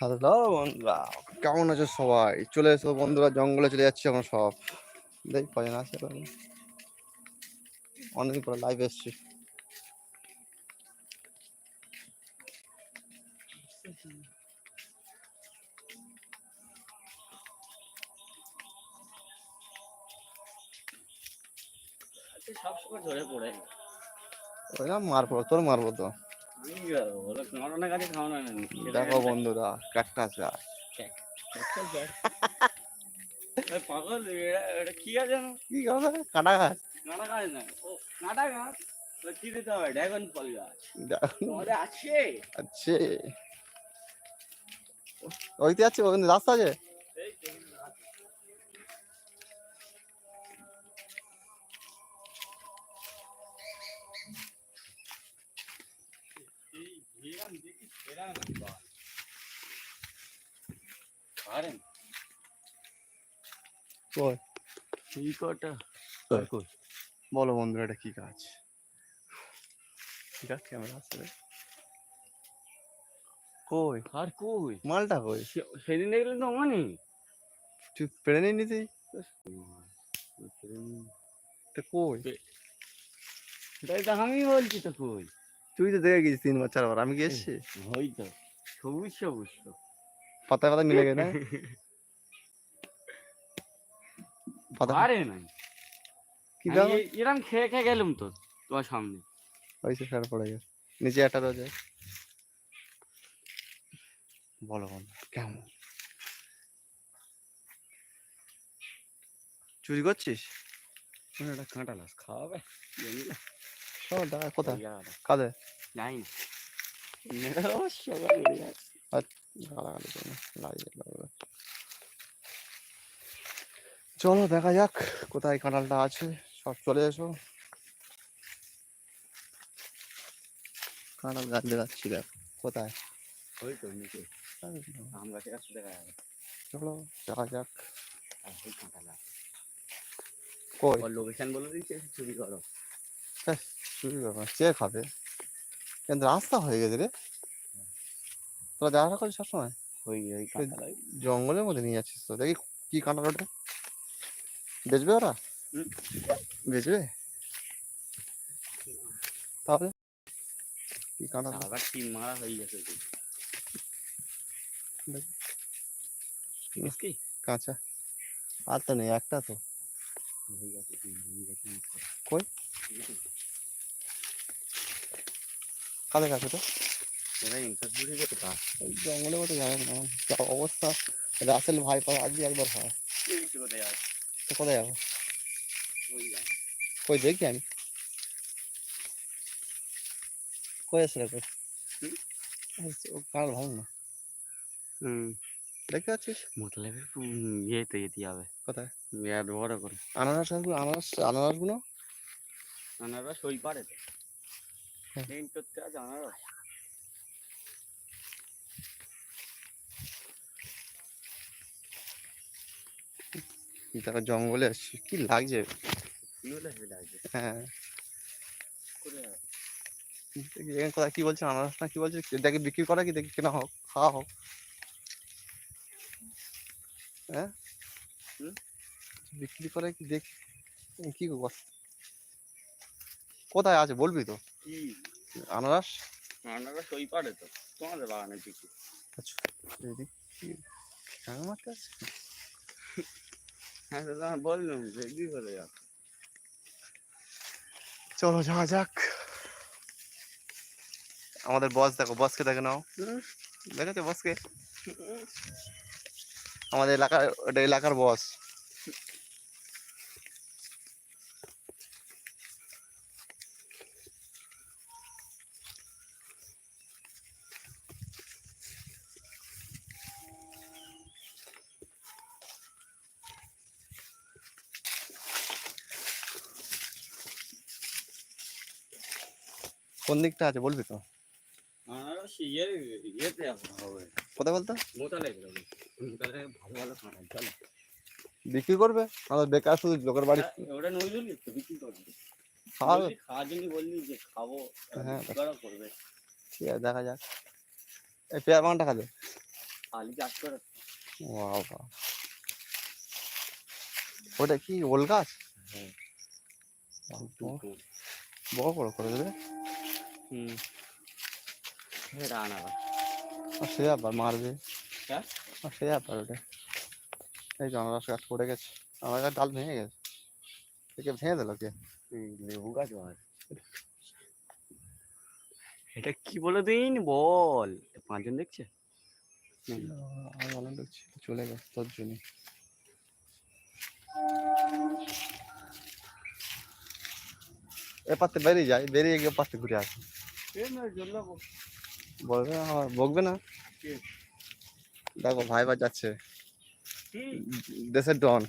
Hello বন্ধুরা কেমন আছো সবাই? চলে এসো বন্ধুরা জঙ্গলে চলে যাচ্ছি এখন সব। দেখ কজন আছে? অনেকদিন পরে লাইভ এসছি। সবসময় ধরে পড়ে। মারবো তোর মারবো তো। দেখো বন্ধুরা ক্যাকটাস গাছ। পাগল এটা এটা কি জানো? কি গাছ? কাটা গাছ। কাঁটা গাছ না ও কাঁটা গাছ? কি দিতে ড্রাগন ফল গাছ। আছে। আছে। ওইতে আছে রাস্তা আছে? পারেন। এই কটা কই? বলো বন্ধুরা এটা কি গাছ? কি গাছ ক্যামেরা আসছে কই? আর কই? মালটা কই? সেদিন দেখলে তো মানে। তুই পেড়ে নিয়ে নিতেই তা কই? তাই তো আমি বলছি তো কই? তুই তো দেখে গেছিস তিনবার চারবার। আমি গেছি। ওই তো। সবুজ সবুজ তো। পাতায় পাতা মিলে গেছে। পাতা আরে কি দাও এ- এরম খেয়ে খেয়ে গেলাম তো তোমার সামনে। ওই সে ফের পড়ে গেছে। নিচে একটা রয়েছে। বলো কেমন? চুরি করছিস? কাঁটা লাস খাওয়াবে। না। কোথায়? জায়গাটা। জানি না। অবশ্য। গালাগালি করো লাগিয়ে লাগবে। চলো দেখা যাক কোথায় কাঁঠালটা আছে সব চলে এসো কাঁঠাল গাছ দেখাচ্ছি দেখ কোথায় ওই তো নিচে আম গাছের কাছে দেখা যাবে চলো দেখা যাক কই লোকেশন বলে চুরি করো চুরি চেয়ে খাবে কিন্তু রাস্তা হয়ে গেছে রে তোরা দেখা করছিস সবসময়? ওই ওই জঙ্গলের মধ্যে নিয়ে যাচ্ছিস তো? দেখি কি কাঁটা ওটা বেচবে ওরা। বেচবে? তাহলে? কি কাঁঠাল আবার টিম মারা হয়ে গেছে কাঁচা। আর তো নেই একটা তো। কটা। কই? কাদের কাছে তো? তা? জঙ্গলের মধ্যে যাবে না যা অবস্থা। রাসেল ভাই পাওয়া আজকে একবার হয়। কোথায় তো কোথায় যাব? কই দেখি আমি। কই আসলে কই কাল ভালো না হুম দেখতে পাচ্ছিস? মতলবের ইয়েতে যেতে হবে। কোথায়? বিরাট বড় করে। আনারস গাছগুলো আনারস আনারসগুলো? আনারস ওই পারে তো হ্যাঁ। আনারস। দেখো জঙ্গলে আসছি। কি লাগছে? হ্যাঁ। আছে? কোথায় কি বলছে আনারস না কি বলছে দেখে বিক্রি করা কি দেখি কেনা হোক খাওয়া হোক। হ্যাঁ? বিক্রি করে কি দেখি কি কোথায় আছে বলবি তো? আনারস? আনারস ওই পারে তো। তোমাদের বাগানের দিকে আচ্ছা এদিক কি হ্যাঁ মারতে আসছে হ্যাঁ দাদা বললাম যে কি করে যাবে চলো যাওয়া যাক। আমাদের বস দেখো বসকে দেখে নাও। দেখেছ বসকে আমাদের এলাকার ওটা এলাকার বস কোন দিকটা আছে বলবি তো? ইয়ে কোথায় বলতো? বিক্রি করবে? আমাদের বেকার শুধু লোকের বাড়ি। হ্যাঁ, ওটা বিক্রি করবে। খাওয়াবে খাওয়ার জন্য বললি যে খাব হ্যাঁ। করবে। ঠিক আছে দেখা যাক। এই পেয়ার বাগানটা খাবে আলি চাষ করে। ওটা কি ওল গাছ? হ্যাঁ। বড় বড় করে দেবে। সে আবার মারবে। হ্যাঁ? সে আবার ওটা। এই যে আনারস গাছ পড়ে গেছে। আমার গাছ ডাল ভেঙে গেছে। একে ভেঙে দিল কে? লেবু গাছ এটা কি বলে দিন? বল। পাঁচজন দেখছে? আমি ভালো দেখছি। চলে গেছে তোর জন্য এ পাতে বেরিয়ে যায় বেরিয়ে গিয়ে পাতে ঘুরে আসে। বলবে না বকবে না? দেখো ভাই বা যাচ্ছে দেশের ডন।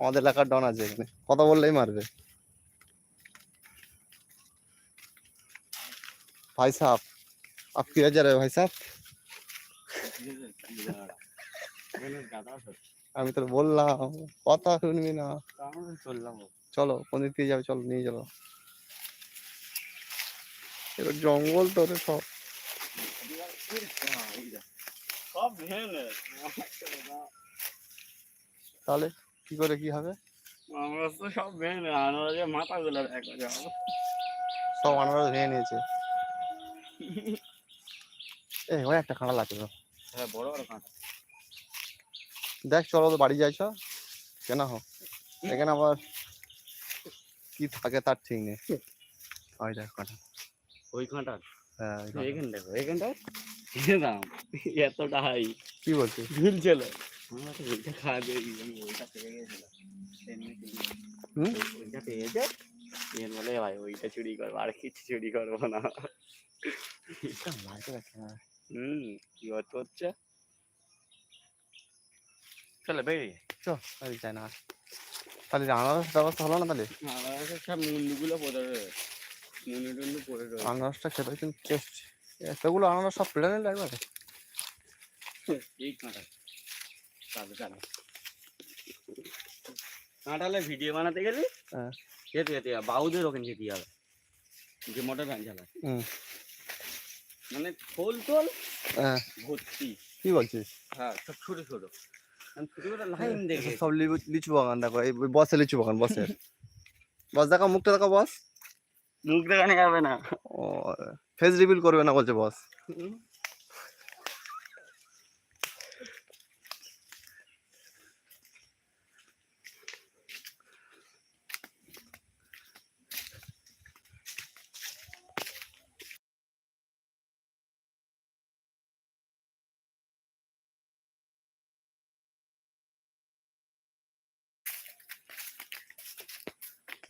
আমাদের এলাকার ডন আছে এখানে। কথা বললেই মারবে। ভাই সাহ আপ কি হাজার ভাই সাহ আমি তো বললাম কথা শুনবি না। চললাম চলো কোন দিক দিয়ে যাবে চলো নিয়ে চলো। এবার জঙ্গল তো রে সব তাহলে কি করে কি হবে? তো সব ভেঙে আনারসের মাথাগুলো দেখা যাবে সব আনারস ভেঙে নিয়েছে। এই ওই একটা আছে তো। হ্যাঁ বড় বড় কাঁটা দেখ চলো তো বাড়ি যাইছ কেন হোক। এখানে আবার কি থাকে তার ঠিক নেই। ওই দেখ কাঁটা ওই কাঁটা হ্যাঁ এখানে দেখো এখানটা দাম এতটা হাই কি বলছিস? ঝুল ছিল। আমরা তো ওইটা খাওয়া দিয়ে আমি ওইটা পেয়ে গেছিলাম। হুম? ওই- ওইটা এর বলে ভাই ওইটা চুরি করব আর কিছু চুরি করব না। হুম কি অত হচ্ছে? চলে বেরিয়ে চ বাড়ি যায় না। তাহলে আনারস ব্যবস্থা হলো না তাহলে? আমাদের সব মুন্ডুগুলো পড়ে রয়েছে টুন্ডু পড়ে রয়েছে। আনারসটা খেতে কিন্তু টেস্ট এতগুলো আনারস সব পেড়ে নিলে একবারে এই কাঁটা কাঁটালে ভিডিও বানাতে গেলি হ্যাঁ। যেতে যেতে বাউদের ওখানে যেতে হবে। যে মোটর ভ্যান চালায়। মানে খোল টোল হ্যাঁ। ভর্তি। কি বলছিস? হ্যাঁ সব ছোট ছোট। ছোট ছোট লাইন দেখে। সব লিচু লিচু বাগান দেখো। এই বসে লিচু বাগান বসে। বস দেখো মুখটা দেখো বস। মুখ দেখানে যাবে না। ও ফেস রিভিল করবে না বলছে বস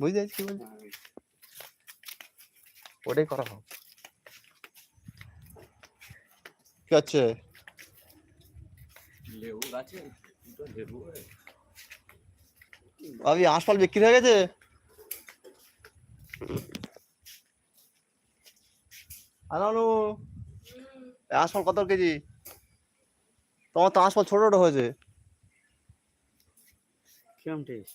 বুঝতে পারছি কি বলছি ওটাই করা হোক। কি আছে? লেবু গাছে? লেবু ভাবি আশপাল বিক্রি হয়ে গেছে? আনানু আশপাল কত কেজি? তোমার তো আশপাল ছোট ছোট হয়েছে। কিরম টেস্ট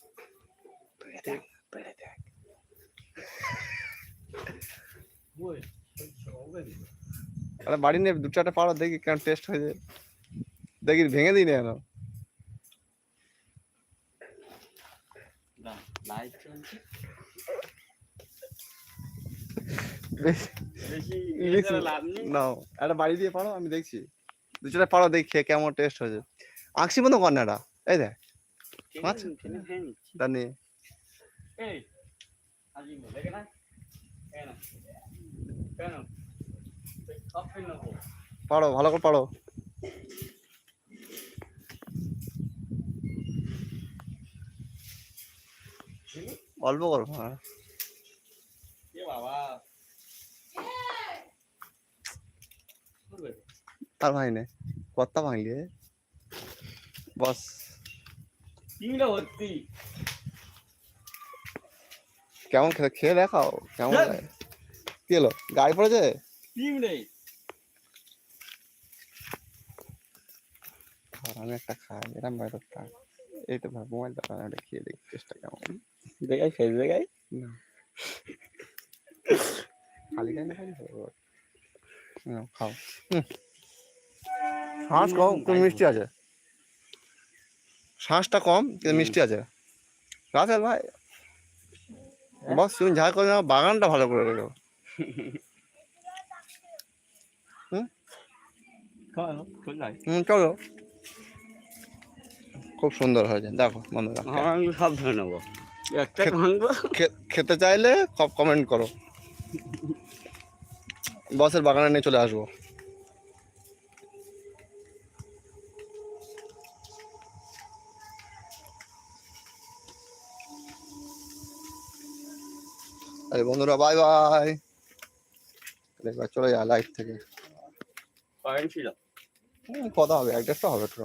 আরে বাড়ি নিয়ে দু চারটা পাড়ো দেখি কেমন টেস্ট হয়েছে দেখি ভেঙে দিই না কেন নাও একটা বাড়ি দিয়ে পারো আমি দেখছি। দু চারটা পাড়ো দেখি কেমন টেস্ট হয়েছে আঁকশি মতো কর না এটা এই দেখ এই পারো, ভালো করে পারো। অল্প করো। আর ভাই নে কত্তা ভাঙলি বস। কেমন খেয়ে দেখাও, কেমন কি হলো? গাড়ি পড়েছে? আমি একটা খাই এরম বাইরে থাক এই তো ভাই মোবাইল দাঁড়া একটা খেয়ে দেখি চেষ্টা কেমন। দেখাই ফেস দেখাই? না। খালি খাই না খালি? খাও। শাঁস কম কিন্তু মিষ্টি আছে। শাঁসটা কম কিন্তু মিষ্টি আছে। রাসেল ভাই বস তুমি যা করে নাও, বাগানটা ভালো করে রেখো। চলো খুব সুন্দর হয়েছে দেখো বন্ধুরা আমি সব ধরে নেব একটা খেত- চাইলে সব কমেন্ট করো বসের বাগানে নিয়ে চলে আসব বন্ধুরা বাই বাই এবার চলে যা লাইফ থেকে। হুম, কথা হবে দেড়শো হবে তো